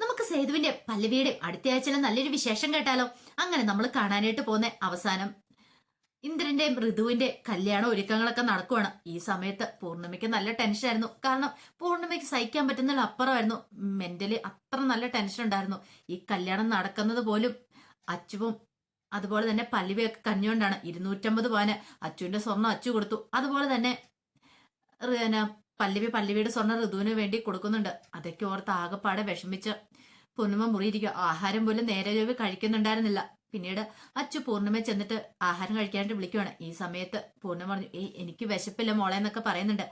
നമുക്ക് സേതുവിന്റെ പല്ലവിയുടെ അടുത്ത ആഴ്ചയിലെ നല്ലൊരു വിശേഷം കേട്ടാലോ? അങ്ങനെ നമ്മൾ കാണാനായിട്ട് പോകുന്ന അവസാനം. ഇന്ദ്രന്റെയും ഋതുവിന്റെ കല്യാണ ഒരുക്കങ്ങളൊക്കെ നടക്കുവാണ്. ഈ സമയത്ത് പൂർണിമയ്ക്ക് നല്ല ടെൻഷൻ ആയിരുന്നു. കാരണം പൂർണിമയ്ക്ക് സഹിക്കാൻ പറ്റുന്നതിൽ അപ്പുറമായിരുന്നു. മെന്റലി അത്ര നല്ല ടെൻഷൻ ഉണ്ടായിരുന്നു. ഈ കല്യാണം നടക്കുന്നത് പോലും അച്ചുവും അതുപോലെ തന്നെ പല്ലവിയൊക്കെ കഞ്ഞുകൊണ്ടാണ്. ഇരുന്നൂറ്റമ്പത് പവന് അച്ചുവിന്റെ സ്വർണം അച്ചു കൊടുത്തു. അതുപോലെ തന്നെ പല്ലവി പല്ലവിയുടെ സ്വർണ ഋതുവിന് വേണ്ടി കൊടുക്കുന്നുണ്ട്. അതൊക്കെ ഓർത്ത് ആകെപ്പാടെ വിഷമിച്ച് പൂർണിമ മുറിയിരിക്കുക. ആഹാരം പോലും നേരെ രൂപ കഴിക്കുന്നുണ്ടായിരുന്നില്ല. പിന്നീട് അച്ചു പൂർണിമ ചെന്നിട്ട് ആഹാരം കഴിക്കാനായിട്ട് വിളിക്കുവാണ്. ഈ സമയത്ത് പൂർണിമ പറഞ്ഞു ഏയ് എനിക്ക് വിശപ്പില്ല മോളെ എന്നൊക്കെ പറയുന്നുണ്ട്.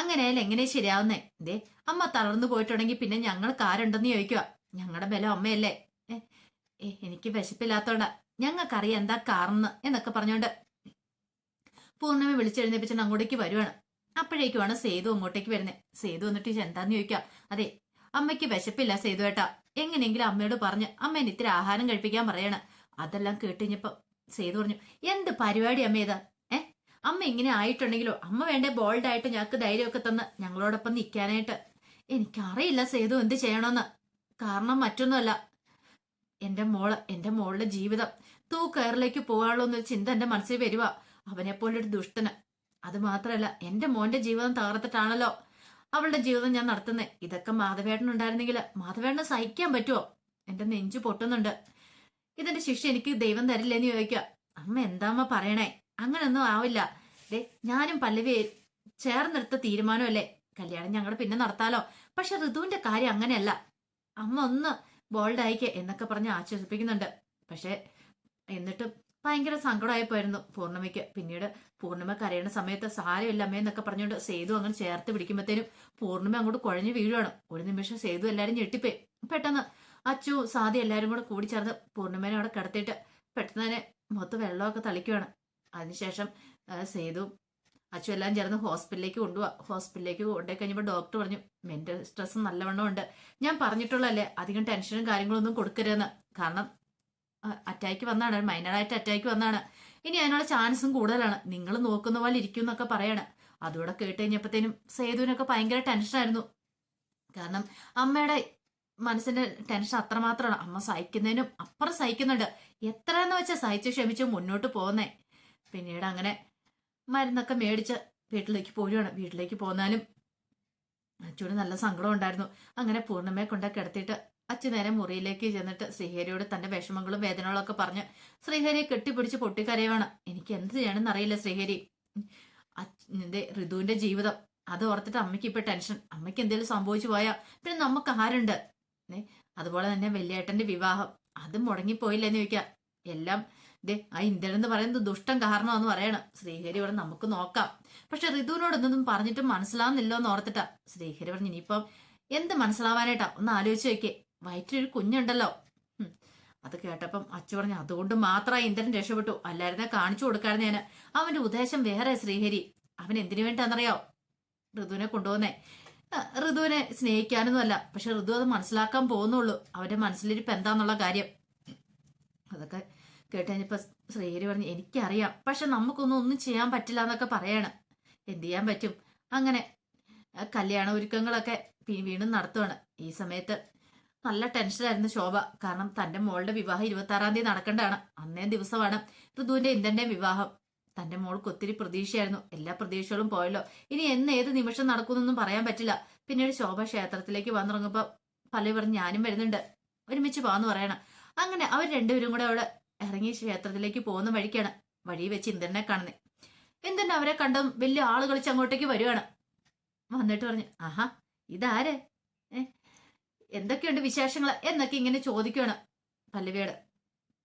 അങ്ങനെയായാലും എങ്ങനെ ശരിയാവുന്നേ? ദേ അമ്മ തളർന്നു പോയിട്ടുണ്ടെങ്കിൽ പിന്നെ ഞങ്ങൾ കാരുണ്ടെന്ന് ചോദിക്കുക ഞങ്ങളുടെ ബലം അമ്മയല്ലേ? ഏ എനിക്ക് വിശപ്പില്ലാത്തോണ്ടാ. ഞങ്ങൾക്കറിയാം എന്താ കാർന്ന് എന്നൊക്കെ പറഞ്ഞോണ്ട് പൂർണിമ വിളിച്ചെഴുന്നേപ്പിച്ചിട്ട് അങ്ങോട്ടേക്ക് വരുവാണ്. അപ്പോഴേക്കുമാണ് സേതു അങ്ങോട്ടേക്ക് വരുന്നത് സേതു എന്നിട്ട് എന്താന്ന് ചോദിക്കാം. അതെ അമ്മയ്ക്ക് വിശപ്പില്ല സേതു ഏട്ടാ. എങ്ങനെയെങ്കിലും അമ്മയോട് പറഞ്ഞ് അമ്മേനെ ഇത്തിരി ആഹാരം കഴിപ്പിക്കാൻ പറയണം. അതെല്ലാം കേട്ടുകഴിഞ്ഞപ്പം സേതു പറഞ്ഞു എന്ത് പരിപാടി അമ്മ ഇതാ? ഏ? അമ്മ ഇങ്ങനെ ആയിട്ടുണ്ടെങ്കിലോ? അമ്മ വേണ്ട ബോൾഡ് ആയിട്ട് ഞങ്ങൾക്ക് ധൈര്യമൊക്കെ തന്ന് ഞങ്ങളോടൊപ്പം നിൽക്കാനായിട്ട്? എനിക്കറിയില്ല സേതു എന്ത് ചെയ്യണമെന്ന്. കാരണം മറ്റൊന്നുമല്ല. എന്റെ മോൾ എന്റെ മോളുടെ ജീവിതം. തൂക്കയറിലേക്ക് പോകാനുള്ള ചിന്ത എന്റെ മനസ്സിൽ വരുക അവനെപ്പോലൊരു ദുഷ്ടന്. അത് മാത്രമല്ല എന്റെ മോന്റെ ജീവിതം തകർത്തിട്ടാണല്ലോ അവളുടെ ജീവിതം ഞാൻ നടത്തുന്നത് ഇതൊക്കെ മാധവേട്ടൻ ഉണ്ടായിരുന്നെങ്കിൽ മാധവേട്ടനെ സഹിക്കാൻ പറ്റുമോ എന്റെ നെഞ്ചു പൊട്ടുന്നുണ്ട്. ഇതിന്റെ ശിക്ഷ എനിക്ക് ദൈവം തരില്ലെന്ന് ചോദിക്കുക. അമ്മ എന്താ അമ്മ പറയണേ? അങ്ങനൊന്നും ആവില്ല. ദേ ഞാനും പല്ലവി ചേർന്നെടുത്ത തീരുമാനമല്ലേ? കല്യാണം ഞങ്ങൾ പിന്നെ നടത്താലോ? പക്ഷെ ഋതുവിന്റെ കാര്യം അങ്ങനെയല്ല. അമ്മ ഒന്ന് ബോൾഡ് ആയിക്കേ എന്നൊക്കെ പറഞ്ഞ് ആശ്വസിപ്പിക്കുന്നുണ്ട്. പക്ഷെ എന്നിട്ടും ഭയങ്കര സങ്കടമായിപ്പോയിരുന്നു പൂർണിമയ്ക്ക്. പിന്നീട് പൂർണിമ കരയുന്ന സമയത്ത് സാരമില്ല അമ്മേ എന്നൊക്കെ പറഞ്ഞുകൊണ്ട് സേതു അങ്ങനെ ചേർത്ത് പിടിക്കുമ്പോഴത്തേനും പൂർണിമ അങ്ങോട്ട് കുഴഞ്ഞു വീഴുവാണ്. ഒരു നിമിഷം സേതു എല്ലാവരും ഞെട്ടിപ്പോയി. പെട്ടെന്ന് അച്ചു സാദി എല്ലാവരും കൂടെ കൂടി ചേർന്ന് പൂർണിമേനെ അവിടെ കിടത്തിയിട്ട് പെട്ടെന്ന് തന്നെ മൊത്തം വെള്ളമൊക്കെ തളിക്കുവാണ്. അതിനുശേഷം സേതു അച്ചു എല്ലാം ചേർന്ന് ഹോസ്പിറ്റലിലേക്ക് കൊണ്ടുപോവാ. ഹോസ്പിറ്റലിലേക്ക് കൊണ്ടുപോയി കഴിഞ്ഞപ്പോൾ ഡോക്ടർ പറഞ്ഞു മെന്റൽ സ്ട്രെസ് നല്ലവണ്ണം ഉണ്ട്. ഞാൻ പറഞ്ഞിട്ടുള്ളതല്ലേ അധികം ടെൻഷനും കാര്യങ്ങളൊന്നും കൊടുക്കരുതെന്ന്. കാരണം അറ്റാക്ക് വന്നാണ് മൈനറായിട്ട് അറ്റാക്ക് വന്നാണ്. ഇനി അതിനുള്ള ചാൻസും കൂടുതലാണ്. നിങ്ങൾ നോക്കുന്ന പോലെ ഇരിക്കും എന്നൊക്കെ പറയാണ്. അതുകൂടെ കേട്ട് കഴിഞ്ഞപ്പോഴത്തേനും സേതുവിനൊക്കെ ഭയങ്കര ടെൻഷനായിരുന്നു കാരണം അമ്മയുടെ മനസ്സിന്റെ ടെൻഷൻ അത്രമാത്രമാണ്. അമ്മ സഹിക്കുന്നതിനും അപ്പുറം സഹിക്കുന്നുണ്ട്. എത്ര എന്ന് വെച്ചാൽ സഹിച്ച് ക്ഷമിച്ച് മുന്നോട്ട് പോകുന്നേ. പിന്നീട് അങ്ങനെ മരുന്നൊക്കെ മേടിച്ച് വീട്ടിലേക്ക് പോരുവാണ് വീട്ടിലേക്ക് പോന്നാലും അച്ഛന് നല്ല സങ്കടം ഉണ്ടായിരുന്നു. അങ്ങനെ പൂർണമയെ കൊണ്ടൊക്കെ കിടത്തിയിട്ട് അച്ഛൻ നേരെ മുറിയിലേക്ക് ചെന്നിട്ട് ശ്രീഹരിയോട് തന്റെ വിഷമങ്ങളും വേദനകളും ഒക്കെ പറഞ്ഞ് ശ്രീഹരിയെ കെട്ടിപ്പിടിച്ച് പൊട്ടിക്കരയുവാണ്. എനിക്ക് എന്ത് ചെയ്യണമെന്ന് അറിയില്ല ശ്രീഹരി. അച്ഛന്റെ ഋതുവിന്റെ ജീവിതം. അത് ഓർത്തിട്ട് അമ്മയ്ക്ക് ഇപ്പൊ ടെൻഷൻ. അമ്മയ്ക്ക് എന്തെങ്കിലും സംഭവിച്ചു പോയാ പിന്നെ നമുക്ക് ആരുണ്ട്? അതുപോലെ തന്നെ വലിയേട്ടന്റെ വിവാഹം. അത് മുടങ്ങിപ്പോയില്ലെന്ന് ചോദിക്കാം. എല്ലാം ദേ ആ ഇന്ദ്രൻ എന്ന് പറയുന്നത് ദുഷ്ടം കാരണമെന്ന് പറയണം. ശ്രീഹരി ഇവിടെ നമുക്ക് നോക്കാം. പക്ഷെ ഋതുവിനോട് എന്തൊന്നും പറഞ്ഞിട്ട് മനസ്സിലാവുന്നില്ലോ എന്ന് ഓർത്തിട്ടാ. ശ്രീഹരി പറഞ്ഞു ഇനിയിപ്പം എന്ത് മനസ്സിലാവാനായിട്ടാ? ഒന്ന് ആലോചിച്ച് നോക്കിയേ. വയറ്റിലൊരു കുഞ്ഞുണ്ടല്ലോ. അത് കേട്ടപ്പം അച്ചു പറഞ്ഞു അതുകൊണ്ട് മാത്രമായി ഇന്ദ്രൻ രക്ഷപ്പെട്ടു. അല്ലായിരുന്നെ കാണിച്ചു കൊടുക്കാറുണ്ട് ഞാൻ അവന്റെ ഉദ്ദേശം വേറെ ശ്രീഹരി. അവൻ എന്തിനു വേണ്ടിയാണെന്നറിയോ? ഋതുവിനെ കൊണ്ടുപോകുന്നേ. ഋതുവിനെ സ്നേഹിക്കാനൊന്നുമല്ല. പക്ഷെ ഋതു അത് മനസ്സിലാക്കാൻ പോകുന്നുള്ളൂ. അവന്റെ മനസ്സിലിരിപ്പ് എന്താന്നുള്ള കാര്യം. അതൊക്കെ കേട്ട് ശ്രീഹരി പറഞ്ഞു എനിക്കറിയാം. പക്ഷെ നമുക്കൊന്നും ഒന്നും ചെയ്യാൻ പറ്റില്ല എന്നൊക്കെ പറയാണ്. എന്ത് ചെയ്യാൻ പറ്റും? അങ്ങനെ കല്യാണ ഒരുക്കങ്ങളൊക്കെ വീണ്ടും നടത്തുവാണ്. ഈ സമയത്ത് നല്ല ടെൻഷനായിരുന്നു ശോഭ. കാരണം തന്റെ മോളുടെ വിവാഹം ഇരുപത്തി ആറാം തീയതി നടക്കേണ്ടതാണ്. അന്നേ ദിവസമാണ് ഋതുവിന്റെ ഇന്ദന്റെ വിവാഹം. തന്റെ മോൾക്ക് ഒത്തിരി പ്രതീക്ഷയായിരുന്നു. എല്ലാ പ്രതീക്ഷകളും പോയല്ലോ. ഇനി എന്ന് ഏത് നിമിഷം നടക്കുമെന്നൊന്നും പറയാൻ പറ്റില്ല. പിന്നീട് ശോഭ ക്ഷേത്രത്തിലേക്ക് വന്നിറങ്ങുമ്പോ പല പറഞ്ഞ് ഞാനും വരുന്നുണ്ട്. ഒരുമിച്ച് പോവാന്ന് പറയണം. അങ്ങനെ അവർ രണ്ടുപേരും കൂടെ അവിടെ ഇറങ്ങി ക്ഷേത്രത്തിലേക്ക് പോകുന്ന വഴിക്കാണ്. വഴി വെച്ച് ഇന്ദ്രനെ കാണുന്നത് ഇന്ദ്രൻ അവരെ കണ്ടും വലിയ ആൾ കളിച്ച് അങ്ങോട്ടേക്ക് വരുവാണ്. വന്നിട്ട് പറഞ്ഞു ആഹാ ഇതാര്? എന്തൊക്കെയുണ്ട് വിശേഷങ്ങൾ എന്നൊക്കെ ഇങ്ങനെ ചോദിക്കുകയാണ് പല്ലവിയോട്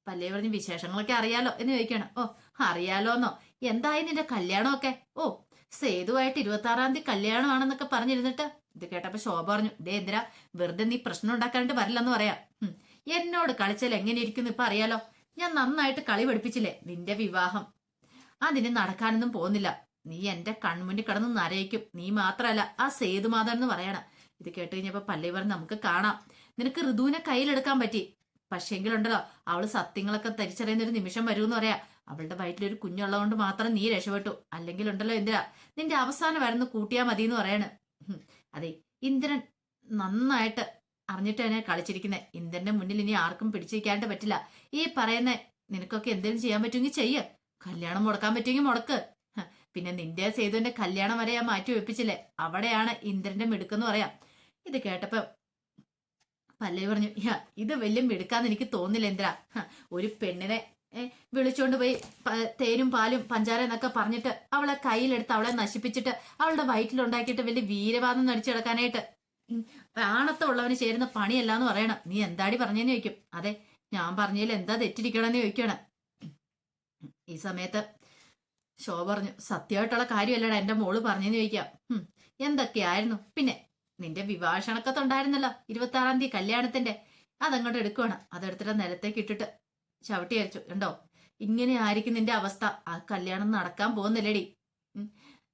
പല്ലവി പറഞ്ഞ് വിശേഷങ്ങളൊക്കെ അറിയാലോ എന്ന് ചോദിക്കുകയാണ് ഓ അറിയാലോന്നോ? എന്തായി നിന്റെ കല്യാണമൊക്കെ? ഓ സേതുവായിട്ട് ഇരുപത്തി ആറാം തീയതി കല്യാണമാണെന്നൊക്കെ പറഞ്ഞിരുന്നിട്ട് ഇത് കേട്ടപ്പോ ശോഭ പറഞ്ഞു ദേ എന്തിനാ? വെറുതെ നീ പ്രശ്നം ഉണ്ടാക്കാനായിട്ട് വരില്ലെന്ന് പറയാം. എന്നോട് കളിച്ചാൽ എങ്ങനെ ഇരിക്കുന്നു ഇപ്പൊ അറിയാലോ? ഞാൻ നന്നായിട്ട് കളി പഠിപ്പിച്ചില്ലേ? നിന്റെ വിവാഹം. അതിന് നടക്കാനൊന്നും പോകുന്നില്ല. നീ എന്റെ കൺമുന്നിൽ കിടന്ന് നരയിക്കും. നീ മാത്രല്ല ആ സേതുമാധവൻ എന്ന് പറയണ. ഇത് കേട്ട് കഴിഞ്ഞപ്പോ പല്ലി പറഞ്ഞ് നമുക്ക് കാണാം. നിനക്ക് ഋതുവിനെ കയ്യിലെടുക്കാൻ പറ്റി. പക്ഷേങ്കിലുണ്ടല്ലോ അവൾ സത്യങ്ങളൊക്കെ തിരിച്ചറിയുന്ന ഒരു നിമിഷം വരുമെന്ന് പറയാ. അവളുടെ വയറ്റിലൊരു കുഞ്ഞുള്ളതുകൊണ്ട് മാത്രം നീ രക്ഷപ്പെട്ടു. അല്ലെങ്കിൽ ഉണ്ടല്ലോ ഇന്ദിര നിന്റെ അവസാനം വരുന്ന കൂട്ടിയാ മതി എന്ന് പറയാണ് അതെ ഇന്ദ്രൻ നന്നായിട്ട് അറിഞ്ഞിട്ട് തന്നെ കളിച്ചിരിക്കുന്നത് ഇന്ദ്രന്റെ മുന്നിൽ ഇനി ആർക്കും പിടിച്ചിരിക്കാണ്ട് പറ്റില്ല. ഈ പറയുന്ന നിനക്കൊക്കെ എന്തെങ്കിലും ചെയ്യാൻ പറ്റുമെങ്കിൽ ചെയ്യ്. കല്യാണം മുടക്കാൻ പറ്റുമെങ്കിൽ മുടക്ക്. പിന്നെ നിന്റെ സേതുവിന്റെ കല്യാണം വരെ ഞാൻ മാറ്റി വെപ്പിച്ചില്ലേ അവിടെയാണ് ഇന്ദ്രന്റെ മിടുക്കെന്ന് പറയാം. ഇത് കേട്ടപ്പോ പല്ലവി പറഞ്ഞു "യാ, ഇത് വലിയ മിടുക്കാന്ന് എനിക്ക് തോന്നില്ല ഇന്ദ്ര. ഒരു പെണ്ണിനെ വിളിച്ചോണ്ട് പോയി തേനും പാലും പഞ്ചാര എന്നൊക്കെ പറഞ്ഞിട്ട് അവളെ കയ്യിലെടുത്ത് അവളെ നശിപ്പിച്ചിട്ട് അവളുടെ വയറ്റിലുണ്ടാക്കിയിട്ട് വലിയ വീരവാദം നടിച്ചു കിടക്കാനായിട്ട്. ഉള്ളവന് ചേരുന്ന പണിയല്ല എന്ന് പറയണം. നീ എന്താടി പറഞ്ഞെന്ന് ചോദിക്കും. അതെ ഞാൻ പറഞ്ഞതിൽ എന്താ തെറ്റിരിക്കണമെന്ന് ചോദിക്കണം. ഈ സമയത്ത് ശോഭ പറഞ്ഞു സത്യമായിട്ടുള്ള കാര്യമല്ലടാ എന്റെ മോൾ പറഞ്ഞെന്ന് ചോദിക്കാം. എന്തൊക്കെയായിരുന്നു? പിന്നെ നിന്റെ വിവാഹണക്കത്തുണ്ടായിരുന്നല്ലോ ഇരുപത്തി ആറാം തീയതി കല്യാണത്തിന്റെ അതങ്ങോട്ട് എടുക്കുവാണ് അതെടുത്തിട്ട് നിലത്തേക്ക് ഇട്ടിട്ട് ചവിട്ടി അരച്ചു. ഉണ്ടോ ഇങ്ങനെ ആയിരിക്കും നിന്റെ അവസ്ഥ. ആ കല്യാണം നടക്കാൻ പോകുന്നില്ലടി.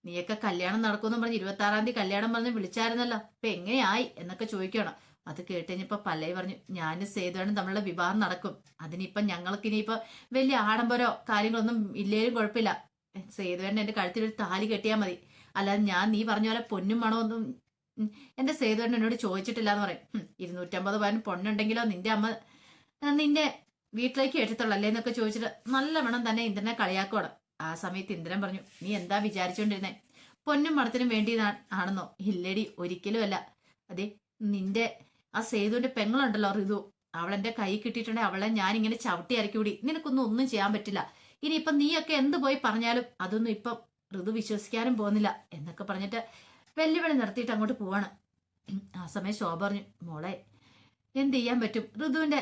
നീയൊക്കെ കല്യാണം നടക്കുമെന്ന് പറഞ്ഞ് ഇരുപത്തി ആറാം തീയതി കല്യാണം പറഞ്ഞ് വിളിച്ചായിരുന്നല്ലോ. അപ്പൊ എങ്ങനെയായി? എന്നൊക്കെ ചോദിക്കണം അത് കേട്ടുകഴിഞ്ഞപ്പോ പല്ലവി പറഞ്ഞു ഞാൻ സേതുവാണ് തമ്മിലുള്ള വിവാഹം നടക്കും. അതിനിപ്പം ഞങ്ങൾക്ക് ഇനിയിപ്പോ വലിയ ആഡംബരോ കാര്യങ്ങളൊന്നും ഇല്ലേലും കുഴപ്പമില്ല. സേതുവേട്ടൻ എന്റെ കഴുത്തിൽ ഒരു താലി കെട്ടിയാൽ മതി. അല്ലാതെ ഞാൻ നീ പറഞ്ഞ പോലെ പൊന്നും മണോ ഒന്നും എന്റെ സേതുവേട്ടൻ എന്നോട് ചോദിച്ചിട്ടില്ല എന്ന് പറയും. ഇരുന്നൂറ്റമ്പത് പവൻ പൊണ്ണുണ്ടെങ്കിലോ നിന്റെ അമ്മ നിന്റെ വീട്ടിലേക്ക് എടുത്തുള്ളല്ലേ എന്നൊക്കെ ചോദിച്ചിട്ട് നല്ല വേണം തന്നെ ഇന്ദ്രനെ കളിയാക്കണം ആ സമയത്ത് ഇന്ദ്രൻ പറഞ്ഞു നീ എന്താ വിചാരിച്ചോണ്ടിരുന്നേ? പൊന്നും മണത്തിനും വേണ്ടി ആണെന്നോ? ഇല്ലടി ഒരിക്കലും അല്ല. അതെ നിന്റെ ആ സേതുവിന്റെ പെങ്ങളുണ്ടല്ലോ റിതു. അവളെന്റെ കൈ കിട്ടിയിട്ടുണ്ടെങ്കിൽ അവളെ ഞാൻ ഇങ്ങനെ ചവിട്ടി അരക്കൂടി നിനക്കൊന്നും ഒന്നും ചെയ്യാൻ പറ്റില്ല. ഇനിയിപ്പം നീയൊക്കെ എന്ത് പോയി പറഞ്ഞാലും അതൊന്നും ഇപ്പം ഋതു വിശ്വസിക്കാനും പോകുന്നില്ല എന്നൊക്കെ പറഞ്ഞിട്ട് വെല്ലുവിളി നിർത്തിയിട്ട് അങ്ങോട്ട് പോവാണ്. ആ സമയം ശോഭ പറഞ്ഞു മോളെ എന്ത് ചെയ്യാൻ പറ്റും? ഋതുവിന്റെ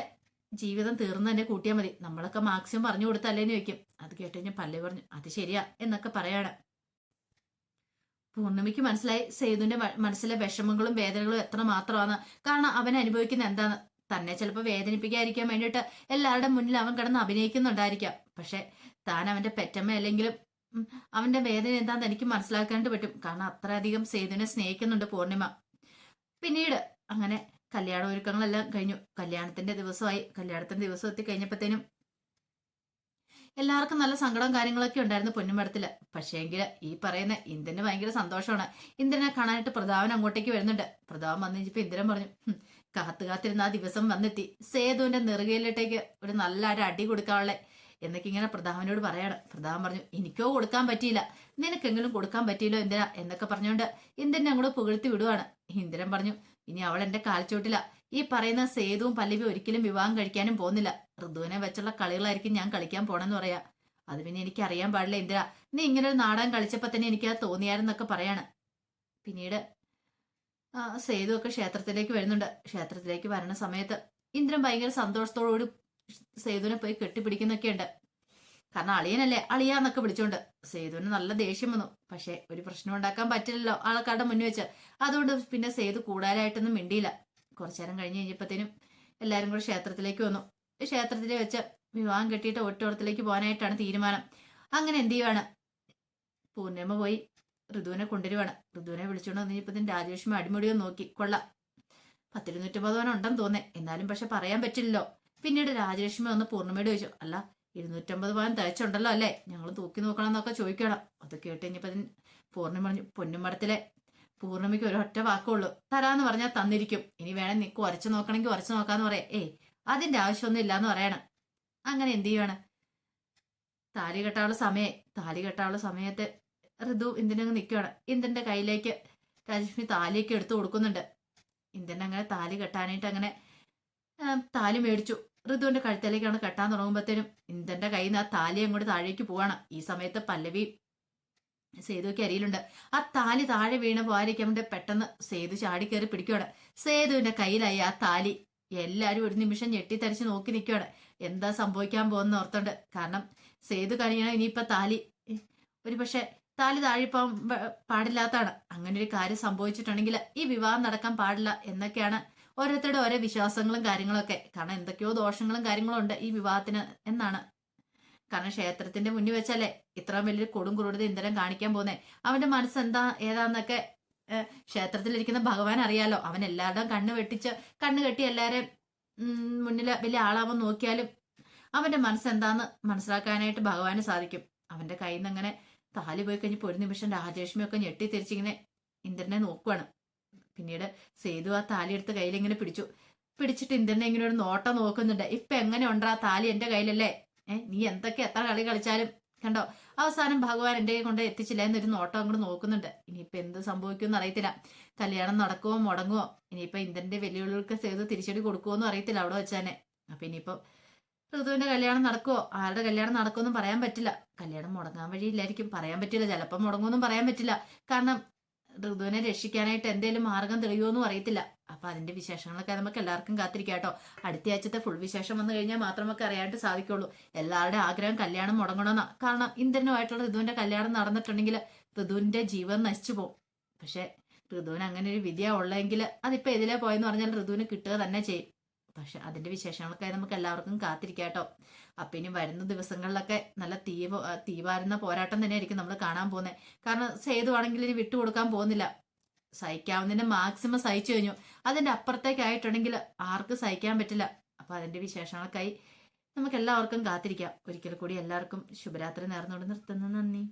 ജീവിതം തീർന്നു തന്നെ കൂട്ടിയാൽ മതി. നമ്മളൊക്കെ മാക്സിമം പറഞ്ഞു കൊടുത്തല്ലേന്ന് ചോദിക്കും. അത് കേട്ട് കഴിഞ്ഞാൽ പല്ലു പറഞ്ഞു അത് ശരിയാ എന്നൊക്കെ പറയാണ്. പൂർണിമയ്ക്ക് മനസ്സിലായി സേതുവിന്റെ മനസ്സിലെ വിഷമങ്ങളും വേദനകളും എത്ര മാത്രമാണ്. കാരണം അവൻ അനുഭവിക്കുന്ന എന്താണ് തന്നെ ചിലപ്പോൾ വേദനിപ്പിക്കാതിരിക്കാൻ വേണ്ടിയിട്ട് എല്ലാവരുടെ മുന്നിൽ അവൻ കിടന്ന് അഭിനയിക്കുന്നുണ്ടായിരിക്കാം. പക്ഷെ താൻ അവന്റെ പെറ്റമ്മ അല്ലെങ്കിലും അവന്റെ വേദന എന്താന്ന് എനിക്ക് മനസ്സിലാക്കാനായിട്ട് പറ്റും. കാരണം അത്രയധികം സേതുവിനെ സ്നേഹിക്കുന്നുണ്ട് പൂർണിമ. പിന്നീട് അങ്ങനെ കല്യാണ ഒരുക്കങ്ങളെല്ലാം കഴിഞ്ഞു. കല്യാണത്തിന്റെ ദിവസമായി. കല്യാണത്തിന്റെ ദിവസം എത്തി കഴിഞ്ഞപ്പോഴത്തേനും എല്ലാവർക്കും നല്ല സങ്കടവും കാര്യങ്ങളൊക്കെ ഉണ്ടായിരുന്നു പൊന്നുമടത്തിൽ പക്ഷേങ്കിൽ ഈ പറയുന്ന ഇന്ദ്രന് ഭയങ്കര സന്തോഷമാണ്. ഇന്ദ്രനെ കാണാനായിട്ട് പ്രതാപൻ അങ്ങോട്ടേക്ക് വരുന്നുണ്ട്. പ്രതാപൻ വന്നു കഴിഞ്ഞപ്പോ ഇന്ദ്രൻ പറഞ്ഞു "ഹും, കാത്തു കാത്തിരുന്ന ആ ദിവസം വന്നെത്തി. സേതുവിന്റെ നെറുകയിലോട്ടേക്ക് ഒരു നല്ല ഒരു അടി കൊടുക്കാനുള്ള എന്നൊക്കെ ഇങ്ങനെ പ്രതാപനോട് പറയാണ്. പ്രതാപൻ പറഞ്ഞു എനിക്കോ കൊടുക്കാൻ പറ്റിയില്ല. നിനക്കെങ്കിലും കൊടുക്കാൻ പറ്റിയില്ലോ ഇന്ദിര എന്നൊക്കെ പറഞ്ഞുകൊണ്ട് ഇന്ദ്രനെ അങ്ങോട്ട് പുകഴ്ത്തി വിടുവാണ്. ഇന്ദിരൻ പറഞ്ഞു ഇനി അവൾ എന്റെ കാൽച്ചോട്ടില. ഈ പറയുന്ന സേതുവും പല്ലവി ഒരിക്കലും വിവാഹം കഴിക്കാനും പോകുന്നില്ല. ഋതുവിനെ വെച്ചുള്ള കളികളായിരിക്കും ഞാൻ കളിക്കാൻ പോണെന്ന് പറയാ. അത് പിന്നെ എനിക്ക് അറിയാൻ പാടില്ല ഇന്ദിര നീ ഇങ്ങനെ ഒരു നാടകം കളിച്ചപ്പോ തന്നെ എനിക്ക് അത് തോന്നിയായിരുന്നൊക്കെ പറയാണ്. പിന്നീട് സേതു ഒക്കെ ക്ഷേത്രത്തിലേക്ക് വരുന്നുണ്ട്. ക്ഷേത്രത്തിലേക്ക് വരണ സമയത്ത് ഇന്ദ്രൻ ഭയങ്കര സന്തോഷത്തോടുകൂടി സേതുവിനെ പോയി കെട്ടിപ്പിടിക്കുന്നൊക്കെ ഉണ്ട്. കാരണം അളിയനല്ലേ അളിയാന്നൊക്കെ വിളിച്ചോണ്ട്. സേതുവിന് നല്ല ദേഷ്യം വന്നു. പക്ഷെ ഒരു പ്രശ്നം ഉണ്ടാക്കാൻ പറ്റില്ലല്ലോ ആൾക്കാരുടെ മുന്നിൽ വെച്ച്. അതുകൊണ്ട് പിന്നെ സേതു കൂടുതലായിട്ടൊന്നും മിണ്ടിയില്ല. കുറച്ചു നേരം കഴിഞ്ഞ് കഴിഞ്ഞപ്പോഴത്തേനും എല്ലാവരും കൂടെ ക്ഷേത്രത്തിലേക്ക് വന്നു. ക്ഷേത്രത്തിൽ വെച്ച് വിവാഹം കെട്ടിയിട്ട് ഒറ്റോടത്തിലേക്ക് പോകാനായിട്ടാണ് തീരുമാനം. അങ്ങനെ എന്ത് ചെയ്യുവാണ്? പൂർണിമ പോയി ഋതുവിനെ കൊണ്ടുവരുവാണ്. ഋതുവിനെ വിളിച്ചുകൊണ്ട് വന്നു കഴിഞ്ഞപ്പോഴത്തേനും രാജലക്ഷ്മി അടിമുടിയോ നോക്കി. കൊള്ളാം. പത്തിരുന്നൂറ്റമ്പത് പവൻ ഉണ്ടെന്ന് തോന്നേ. എന്നാലും പക്ഷെ പറയാൻ പറ്റില്ലല്ലോ. പിന്നീട് രാജലക്ഷ്മി വന്ന് പൂർണിമയോട് ചോദിച്ചു അല്ല ഇരുന്നൂറ്റമ്പത് പവൻ തയ്ച്ചുണ്ടല്ലോ അല്ലേ? ഞങ്ങൾ തൂക്കി നോക്കണം എന്നൊക്കെ ചോദിക്കണം അത് കേട്ട് കഴിഞ്ഞപ്പോൾ പൂർണിമ പറഞ്ഞു പൊന്നുമടത്തിലെ പൂർണിമയ്ക്ക് ഒരൊറ്റ വാക്കുള്ളൂ. തരാന്ന് പറഞ്ഞാൽ തന്നിരിക്കും. ഇനി വേണം നീ ഉരച്ചു നോക്കണമെങ്കിൽ ഉരച്ചു നോക്കാന്ന് പറയാം. ഏയ് അതിന്റെ ആവശ്യമൊന്നും ഇല്ലാന്ന് പറയണം. അങ്ങനെ എന്ത് ചെയ്യുവാണ്? താലി കെട്ടാനുള്ള സമയം താലി കെട്ടാനുള്ള സമയത്ത് ഋതു ഇന്ദിനങ്ങ് നിൽക്കുകയാണ് ഇന്ദിന്റെ കയ്യിലേക്ക് രാജലക്ഷ്മി താലിയൊക്കെ എടുത്തു കൊടുക്കുന്നുണ്ട്. ഇന്ദ്രൻ അങ്ങനെ താലി കെട്ടാനായിട്ട് അങ്ങനെ താലി മേടിച്ചു. ഋതുവിന്റെ കഴുത്തിലേക്കാണ് കെട്ടാൻ തുടങ്ങുമ്പോഴത്തേനും ഇന്ദന്റെ കയ്യിൽ നിന്ന് ആ താലി അങ്ങോട്ട് താഴേക്ക് പോവാണ്. ഈ സമയത്ത് പല്ലവി സേതുവിക്ക് അരിയിലുണ്ട്. ആ താലി താഴെ വീണ പോകാതിരിക്കാൻ പെട്ടെന്ന് സേതു ചാടി കയറി പിടിക്കുവാണ് സേതുവിന്റെ കയ്യിലായി ആ താലി. എല്ലാരും ഒരു നിമിഷം ഞെട്ടിത്തരിച്ച് നോക്കി നിൽക്കുവാണ് എന്താ സംഭവിക്കാൻ പോകുന്ന ഓർത്തുണ്ട്. കാരണം സേതു കഴിയണം ഇനിയിപ്പൊ താലി. ഒരു പക്ഷെ താലി താഴെപ്പോ പാടില്ലാത്തതാണ്. അങ്ങനെ ഒരു കാര്യം സംഭവിച്ചിട്ടുണ്ടെങ്കിൽ ഈ വിവാഹം നടക്കാൻ പാടില്ല എന്നൊക്കെയാണ് ഓരോരുത്തരുടെ ഓരോ വിശ്വാസങ്ങളും കാര്യങ്ങളൊക്കെ. കാരണം എന്തൊക്കെയോ ദോഷങ്ങളും കാര്യങ്ങളും ഉണ്ട് ഈ വിവാഹത്തിന് എന്നാണ്. കാരണം ക്ഷേത്രത്തിന്റെ മുന്നിൽ വെച്ചല്ലേ ഇത്രയും വലിയൊരു കൊടും ക്രൂരത ഇന്ധനം കാണിക്കാൻ പോകുന്നേ. അവന്റെ മനസ്സ് എന്താ ഏതാന്നൊക്കെ ക്ഷേത്രത്തിലിരിക്കുന്ന ഭഗവാൻ അറിയാലോ. അവൻ എല്ലാവരുടെയും കണ്ണ് വെട്ടിച്ച് കണ്ണ് കെട്ടി എല്ലാവരെയും മുന്നിൽ വലിയ ആളാവാൻ നോക്കിയാലും അവന്റെ മനസ്സ് എന്താന്ന് മനസ്സിലാക്കാനായിട്ട് ഭഗവാന് സാധിക്കും. അവന്റെ കയ്യിൽ നിന്ന് അങ്ങനെ താലി പോയി കഴിഞ്ഞപ്പോൾ ഒരു നിമിഷം രാജേഷ്മിയൊക്കെ ഞെട്ടി തിരിച്ചിങ്ങനെ ഇന്ദ്രനെ നോക്കുവാണ്. പിന്നീട് സേതു ആ താലി എടുത്ത് കയ്യിൽ ഇങ്ങനെ പിടിച്ചു. പിടിച്ചിട്ട് ഇന്ദ്രനെ ഇങ്ങനെ ഒരു നോട്ടം നോക്കുന്നുണ്ട്. ഇപ്പൊ എങ്ങനെ ഉണ്ടാ താലി എന്റെ കയ്യിലല്ലേ? ഏഹ് നീ എന്തൊക്കെ എത്ര കളി കളിച്ചാലും കണ്ടോ? അവസാനം ഭഗവാൻ എന്റെ കൊണ്ട് എത്തിച്ചില്ല എന്നൊരു നോട്ടം അങ്ങോട്ട് നോക്കുന്നുണ്ട്. ഇനിയിപ്പോ എന്ത് സംഭവിക്കുമെന്ന് അറിയത്തില്ല. കല്യാണം നടക്കുമോ മുടങ്ങുമോ ഇനിയിപ്പോ ഇന്ദ്രന്റെ വെല്ലുവിളികൾക്ക് സേതു തിരിച്ചടി കൊടുക്കുമോ അറിയത്തില്ല അവിടെ വെച്ചാനെ. അപ്പൊ ഇനിയിപ്പോ ഋതുവിന്റെ കല്യാണം നടക്കുമോ ആരുടെ കല്യാണം നടക്കുമെന്നും പറയാൻ പറ്റില്ല. കല്യാണം മുടങ്ങാൻ വഴിയില്ലായിരിക്കും. പറയാൻ പറ്റില്ല. ചിലപ്പോൾ മുടങ്ങുമെന്നും പറയാൻ പറ്റില്ല. കാരണം ഋതുവിനെ രക്ഷിക്കാനായിട്ട് എന്തെങ്കിലും മാർഗം തെളിയുമോന്നും അറിയത്തില്ല. അപ്പൊ അതിന്റെ വിശേഷങ്ങളൊക്കെ നമുക്ക് എല്ലാവർക്കും കാത്തിരിക്കാം കേട്ടോ. അടുത്ത ആഴ്ചത്തെ ഫുൾ വിശേഷം വന്നു കഴിഞ്ഞാൽ മാത്രം നമുക്ക് അറിയാനായിട്ട് സാധിക്കുള്ളൂ. എല്ലാവരുടെ ആഗ്രഹം കല്യാണം മുടങ്ങണമെന്നാ. കാരണം ഇന്ദ്രനുമായിട്ടുള്ള ഋതുവിന്റെ കല്യാണം നടന്നിട്ടുണ്ടെങ്കിൽ ഋതുവിന്റെ ജീവൻ നശിച്ചു പോകും. പക്ഷെ ഋതുവിന് അങ്ങനെ ഒരു വിദ്യ ഉള്ളെങ്കിൽ അതിപ്പോ എതിലെ പോയെന്ന് പറഞ്ഞാൽ ഋതുവിന് കിട്ടുക തന്നെ ചെയ്യും. പക്ഷെ അതിന്റെ വിശേഷങ്ങൾക്കായി നമുക്ക് എല്ലാവർക്കും കാത്തിരിക്കാട്ടോ. അപ്പൊ ഇനി വരുന്ന ദിവസങ്ങളിലൊക്കെ നല്ല തീ തീവാരുന്ന പോരാട്ടം തന്നെയായിരിക്കും നമ്മൾ കാണാൻ പോകുന്നത് കാരണം സേതുവാണെങ്കിൽ ഇനി വിട്ടുകൊടുക്കാൻ പോകുന്നില്ല. സഹിക്കാവുന്നതിന് മാക്സിമം സഹിച്ചു കഴിഞ്ഞു. അതിന്റെ അപ്പുറത്തേക്കായിട്ടുണ്ടെങ്കിൽ ആർക്ക് സഹിക്കാൻ പറ്റില്ല. അപ്പൊ അതിന്റെ വിശേഷങ്ങൾക്കായി നമുക്ക് എല്ലാവർക്കും കാത്തിരിക്കാം. ഒരിക്കൽ കൂടി എല്ലാവർക്കും ശുഭരാത്രി നേർന്നുകൊണ്ട് നിർത്തുന്നു. നന്ദി.